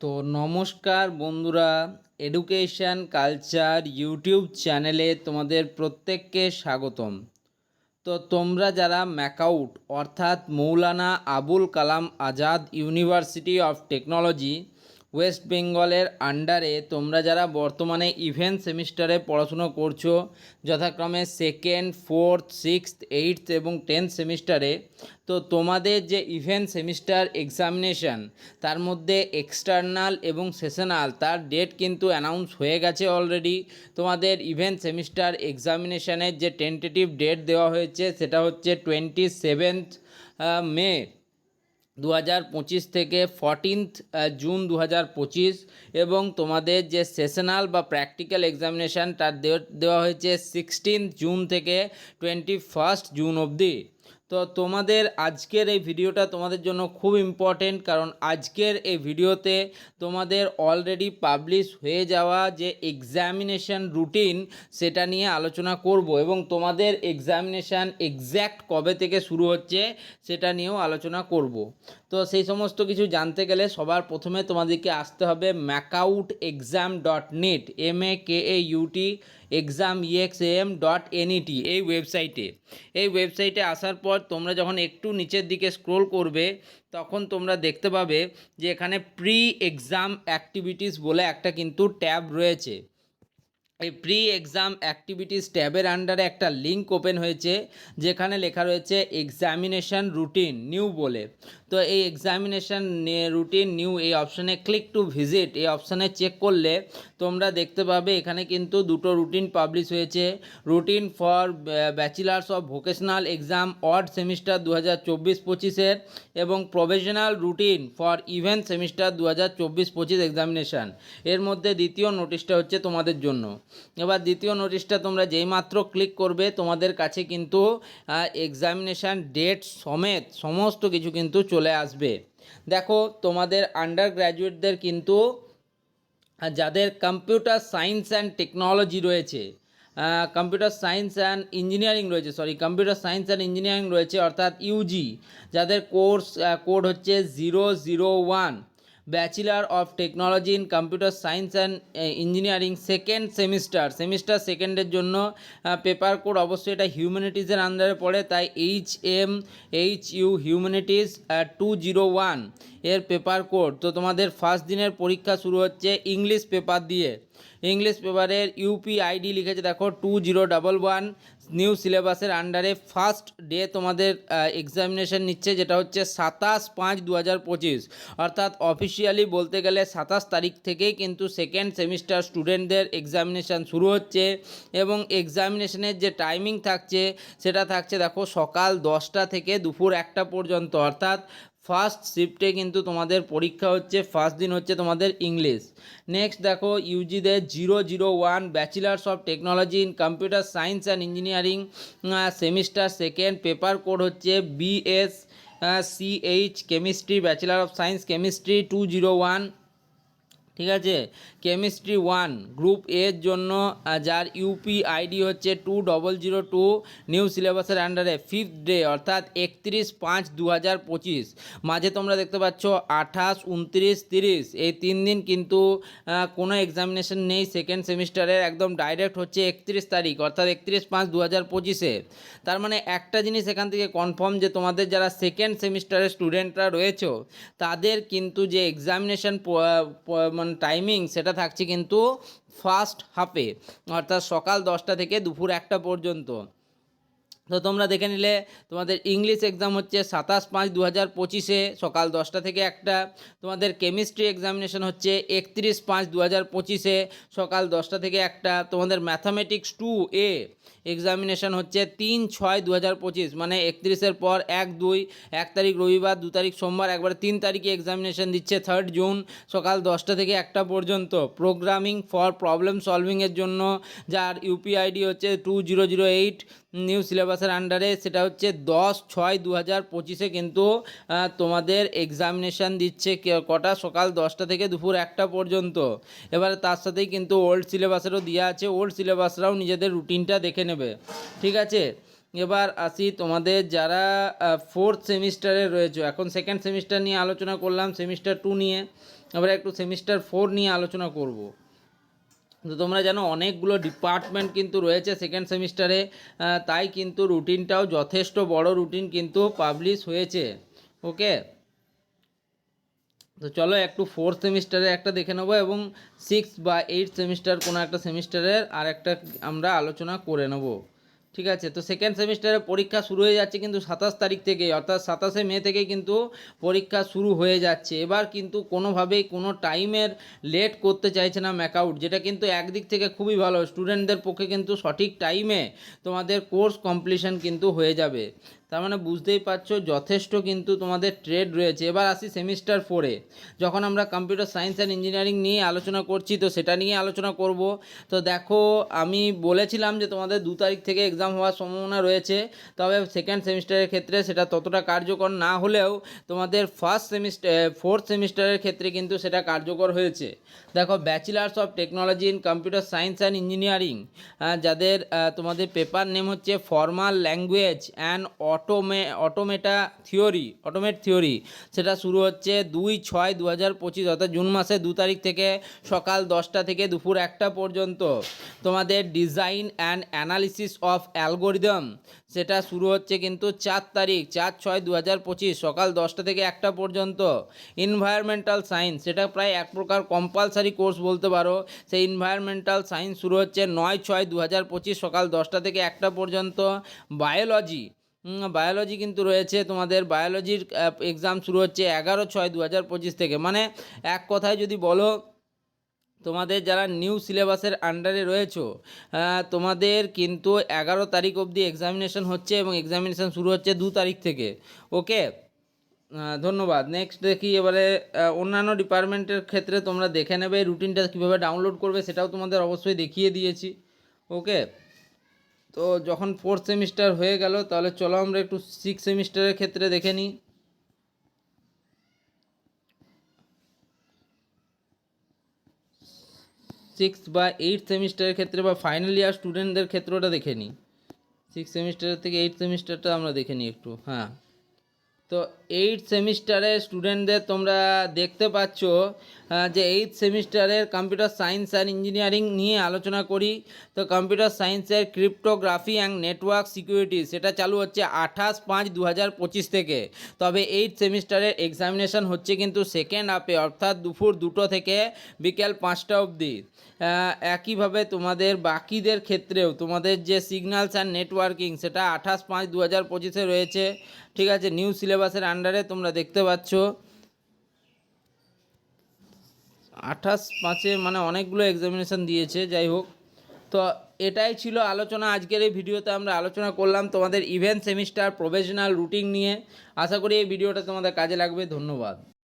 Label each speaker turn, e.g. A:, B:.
A: তো নমস্কার বন্ধুরা এডুকেশন কালচার ইউটিউব চ্যানেলে তোমাদের প্রত্যেককে স্বাগতম। তো তোমরা যারা ম্যাকাউট অর্থাৎ Maulana Abul Kalam Azad university of technology west বেঙ্গলের আন্ডারে তোমরা যারা বর্তমানে ইভেন্ট সেমিস্টারে পড়াশুনো করছ, যথাক্রমে সেকেন্ড ফোর্থ সিক্সথ এইটথ এবং টেন্থ সেমিস্টারে, তো তোমাদের যে ইভেন্ট সেমিস্টার এক্সামিনেশন তার মধ্যে এক্সটার্নাল এবং সেশনাল তার ডেট কিন্তু অ্যানাউন্স হয়ে গেছে অলরেডি তোমাদের ইভেন্ট সেমিস্টার এক্সামিনেশানের যে টেন্টেটিভ ডেট দেওয়া হয়েছে, সেটা হচ্ছে টোয়েন্টি সেভেন্থ মে দু হাজার পঁচিশ থেকে ফর্টিনথ জুন দু হাজার পঁচিশ এবং তোমাদের যে সেশনাল বা প্র্যাকটিক্যাল এক্সামিনেশান তার দেও- দেওয়া হয়েছে সিক্সটিন্থ জুন থেকে টোয়েন্টি ফার্স্ট জুন অবধি। তো তোমাদের আজকের এই ভিডিওটা তোমাদের জন্য খুব ইম্পর্টেন্ট কারণ আজকের এই ভিডিওতে তোমাদের অলরেডি পাবলিশ হয়ে যাওয়া যে এক্সামিনেশন রুটিন সেটা নিয়ে আলোচনা করব এবং তোমাদের এক্সামিনেশান এক্স্যাক্ট কবে থেকে শুরু হচ্ছে সেটা নিয়েও আলোচনা করব। তো সেই সমস্ত কিছু জানতে গেলে সবার প্রথমে তোমাদেরকে আসতে হবে MAKAUT exam dot net M A K A U T exam E X M dot N E T এই ওয়েবসাইটে এই ওয়েবসাইটে আসার পর তোমরা যখন একটু নিচের দিকে স্ক্রোল করবে, তখন তোমরা দেখতে পাবে যে এখানে প্রি এক্সাম অ্যাক্টিভিটিস বলে একটা কিন্তু ট্যাব রয়েছে। এই প্রি এক্সাম অ্যাক্টিভিটিস ট্যাবের আন্ডারে একটা লিঙ্ক ওপেন হয়েছে, যেখানে লেখা রয়েছে এক্সামিনেশান রুটিন নিউ বলে। তো এই এক্সামিনেশন রুটিন নিউ এই অপশানে ক্লিক টু ভিজিট এই অপশানে চেক করলে তোমরা দেখতে পাবে এখানে কিন্তু দুটো রুটিন পাবলিশ হয়েছে। Routine for bachelors of vocational exam odd semester দু হাজার চব্বিশ পঁচিশের এবং professional routine for even semester দু হাজার চব্বিশ পঁচিশ এক্সামিনেশান এর মধ্যে দ্বিতীয় নোটিশটা হচ্ছে তোমাদের জন্য। এবার দ্বিতীয় নোটিশটা তোমরা যেইমাত্র ক্লিক করবে তোমাদের কাছে কিন্তু এক্সামিনেশান ডেট সমেত সমস্ত কিছু কিন্তু চলে আসবে। দেখো, তোমাদের আন্ডার গ্র্যাজুয়েটদের কিন্তু যাদের কম্পিউটার সায়েন্স অ্যান্ড টেকনোলজি রয়েছে কম্পিউটার সায়েন্স অ্যান্ড ইঞ্জিনিয়ারিং রয়েছে sorry computer science and engineering রয়েছে, অর্থাৎ ইউজি যাদের কোর্স কোড হচ্ছে zero zero one bachelor of technology in computer science and engineering second semester semester সেকেন্ডের জন্য পেপার কোড অবশ্যই এটা হিউম্যানিটিসের আন্ডারে পড়ে, তাই H M H U humanities two zero ওয়ানের পেপার কোড তো তোমাদের ফার্স্ট দিনের পরীক্ষা শুরু হচ্ছে ইংলিশ পেপার দিয়ে। ইংলিশ পেপারের ইউপি আইডি লিখেছে, দেখো two zero double one new সিলেবাসের আন্ডারে ফার্স্ট ডে তোমাদের এক্সামিনেশন নিচ্ছে, যেটা হচ্ছে সাতাশ পাঁচ দু হাজার পঁচিশ। অর্থাৎ অফিসিয়ালি বলতে গেলে সাতাশ তারিখ থেকেই কিন্তু সেকেন্ড সেমিস্টার স্টুডেন্টদের এক্সামিনেশান শুরু হচ্ছে এবং এক্সামিনেশনের যে টাইমিং থাকছে, সেটা থাকছে, দেখো, সকাল দশটা থেকে দুপুর একটা পর্যন্ত। অর্থাৎ ফার্স্ট শিফটে কিন্তু তোমাদের পরীক্ষা হচ্ছে ফার্স্ট দিন হচ্ছে তোমাদের ইংলিশ নেক্সট দেখো ইউজিদের zero zero one bachelors of technology in computer science and engineering semester second paper code হচ্ছে B S C H chemistry bachelor of science chemistry two zero one ঠিক আছে? কেমিস্ট্রি ওয়ান গ্রুপ এর জন্য যার UP ID হচ্ছে two double zero two new সিলেবাসের আন্ডারে fifth day অর্থাৎ একত্রিশ পাঁচ দু হাজার পঁচিশ। মাঝে তোমরা দেখতে পাচ্ছ আঠাশ, উনত্রিশ, তিরিশ। এই তিন দিন কিন্তু কোনো এক্সামিনেশন নেই সেকেন্ড সেমিস্টারের একদম ডাইরেক্ট হচ্ছে একত্রিশ তারিখ, অর্থাৎ একত্রিশ পাঁচ দু হাজার পঁচিশে তার মানে একটা জিনিস এখান থেকে কনফার্ম যে তোমাদের যারা সেকেন্ড সেমিস্টারের স্টুডেন্টরা রয়েছে, তাদের কিন্তু যে এক্সামিনেশন মানে টাইমিং সেটা থাকছে কিন্তু ফার্স্ট হাফে অর্থাৎ সকাল দশটা থেকে দুপুর একটা পর্যন্ত। তো তোমরা দেখে নিলে, তোমাদের ইংলিশ এক্সাম হচ্ছে সাতাশ পাঁচ দু হাজার পঁচিশে সকাল দশটা থেকে একটা। তোমাদের কেমিস্ট্রি এক্সামিনেশন হচ্ছে একত্রিশ পাঁচ দু হাজার পঁচিশে সকাল দশটা থেকে একটা। তোমাদের ম্যাথামেটিক্স টু এ এক্সামিনেশন হচ্ছে তিন ছয় দু হাজার পঁচিশ মানে একত্রিশের পর এক দুই, এক তারিখ রবিবার, দু তারিখ সোমবার, একবারে তিন তারিখে এক্সামিনেশন দিচ্ছে থার্ড জুন সকাল দশটা থেকে একটা পর্যন্ত। প্রোগ্রামিং ফর প্রবলেম সলভিংয়ের জন্য, যার ইউপিআইডি হচ্ছে two zero zero eight new সিলেবাসের আন্ডারে সেটা হচ্ছে দশ ছয় দু হাজার পঁচিশে কিন্তু তোমাদের এক্সামিনেশান দিচ্ছে কটা? সকাল দশটা থেকে দুপুর একটা পর্যন্ত। এবারে তার সাথেই কিন্তু ওল্ড সিলেবাসেরও দেওয়া আছে। ওল্ড সিলেবাসরাও নিজেদের রুটিনটা দেখে নেবে। ঠিক আছে? এবার আসি তোমাদের যারা ফোর্থ সেমিস্টারে রয়েছে। এখন সেকেন্ড সেমিস্টার নিয়ে আলোচনা করলাম সেমিস্টার টু নিয়ে। এবার একটু সেমিস্টার ফোর নিয়ে আলোচনা করব। তো তোমরা জানো অনেকগুলো ডিপার্টমেন্ট কিন্তু রয়েছে সেকেন্ড সেমিস্টারে তাই কিন্তু রুটিনটাও যথেষ্ট বড় রুটিন কিন্তু পাবলিশ হয়েছে ওকে তো চলো একটু ফোর্থ সেমিস্টারে একটা দেখে নেব এবং সিক্স বা এইট সেমিস্টার কোনো একটা সেমিস্টারের আর একটা আমরা আলোচনা করে নেব। ঠিক আছে? তো সেকেন্ড সেমিস্টারের পরীক্ষা শুরু হয়ে যাচ্ছে কিন্তু সাতাশ তারিখ থেকে অর্থাৎ সাতাশে মে থেকে কিন্তু পরীক্ষা শুরু হয়ে যাচ্ছে। এবার কিন্তু কোনোভাবেই কোনো টাইমের লেট করতে চাইছে না ম্যাকআউট যেটা কিন্তু একদিক থেকে খুবই ভালো। স্টুডেন্টদের পক্ষে কিন্তু সঠিক টাইমে তোমাদের কোর্স কমপ্লিশন কিন্তু হয়ে যাবে। তার মানে বুঝতেই পারছ, যথেষ্ট কিন্তু তোমাদের ট্রেড রয়েছে। এবার আসি সেমিস্টার ফোরে যখন আমরা কম্পিউটার সায়েন্স অ্যান্ড ইঞ্জিনিয়ারিং নিয়ে আলোচনা করছি, তো সেটা নিয়ে আলোচনা করব। তো দেখো, আমি বলেছিলাম যে তোমাদের দু তারিখ থেকে এক্সাম হওয়ার সম্ভাবনা রয়েছে। তবে সেকেন্ড সেমিস্টারের ক্ষেত্রে সেটা ততটা কার্যকর না হলেও তোমাদের ফার্স্ট সেমিস্টার ফোর্থ সেমিস্টারের ক্ষেত্রে কিন্তু সেটা কার্যকর হয়েছে। দেখো bachelors of technology in computer science and engineering যাদের তোমাদের পেপার নেম হচ্ছে formal language and অটোমে, automata theory, automata theory, সেটা শুরু হচ্ছে দুই ছয় দু হাজার পঁচিশ, অর্থাৎ জুন মাসে দু তারিখ থেকে সকাল দশটা থেকে দুপুর একটা পর্যন্ত। তোমাদের design and analysis of algorithm, সেটা শুরু হচ্ছে কিন্তু চার তারিখ, চার ছয় দু হাজার পঁচিশ, সকাল দশটা থেকে একটা পর্যন্ত। ইনভায়রনমেন্টাল সায়েন্স সেটা প্রায় এক প্রকার কম্পালসারি কোর্স বলতে পারো। সেই ইনভায়রনমেন্টাল সায়েন্স শুরু হচ্ছে নয় ছয় দু হাজার পঁচিশ, সকাল দশটা থেকে একটা পর্যন্ত। বায়োলজি বায়োলজি কিন্তু রয়েছে। তোমাদের বায়োলজির এক্সাম শুরু হচ্ছে এগারো ছয় দু হাজার পঁচিশ থেকে। মানে এক কথায় যদি বলো, তোমাদের যারা নিউ সিলেবাসের আন্ডারে রয়েছো তোমাদের কিন্তু এগারো তারিখ অবধি এক্সামিনেশন হচ্ছে এবং এক্সামিনেশন শুরু হচ্ছে দু তারিখ থেকে। ওকে ধন্যবাদ। নেক্সট দেখি এবারে অন্যান্য ডিপার্টমেন্টের ক্ষেত্রে তোমরা দেখে নেবে। রুটিনটা কীভাবে ডাউনলোড করবে সেটাও তোমাদের অবশ্যই দেখিয়ে দিয়েছি। ওকে তো যখন ফোর্থ সেমিস্টার হয়ে গেল, তাহলে চলো আমরা একটু সিক্স সেমিস্টারের ক্ষেত্রে দেখে নিই। সিক্স বা এইট সেমিস্টারের ক্ষেত্রে বা ফাইনাল ইয়ার স্টুডেন্টদের ক্ষেত্রটা দেখে নিই। সিক্স সেমিস্টারের থেকে এইট সেমিস্টারটা আমরা দেখে নিই একটু হ্যাঁ। তো এইট সেমিস্টারের স্টুডেন্টদের তোমরা দেখতে পাচ্ছ যে এইট সেমিস্টারের কম্পিউটার সায়েন্স অ্যান্ড ইঞ্জিনিয়ারিং নিয়ে আলোচনা করি। তো কম্পিউটার সায়েন্সের ক্রিপ্টোগ্রাফি অ্যান্ড নেটওয়ার্ক সিকিউরিটি সেটা চালু হচ্ছে আঠাশ পাঁচ দু হাজার পঁচিশ থেকে। তবে এইট সেমিস্টারের এক্সামিনেশন হচ্ছে কিন্তু সেকেন্ড হাফে অর্থাৎ দুপুর দুটো থেকে বিকেল পাঁচটা অবধি। একইভাবে তোমাদের বাকিদের ক্ষেত্রেও তোমাদের যে সিগন্যালস অ্যান্ড নেটওয়ার্কিং সেটা আঠাশ পাঁচ দু হাজার পঁচিশে রয়েছে। ঠিক আছে নিউ সিলেবাসের আন্ডারে তোমরা দেখতে পাচ্ছ। আঠাশ, পাঁচে মানে অনেকগুলো এক্সামিনেশান দিয়েছে, যাই হোক। তো এটাই ছিল আলোচনা। আজকের এই ভিডিওতে আমরা আলোচনা করলাম তোমাদের ইভেন্ট সেমিস্টার প্রফেশনাল রুটিন নিয়ে। আশা করি এই ভিডিওটা তোমাদের কাজে লাগবে। ধন্যবাদ।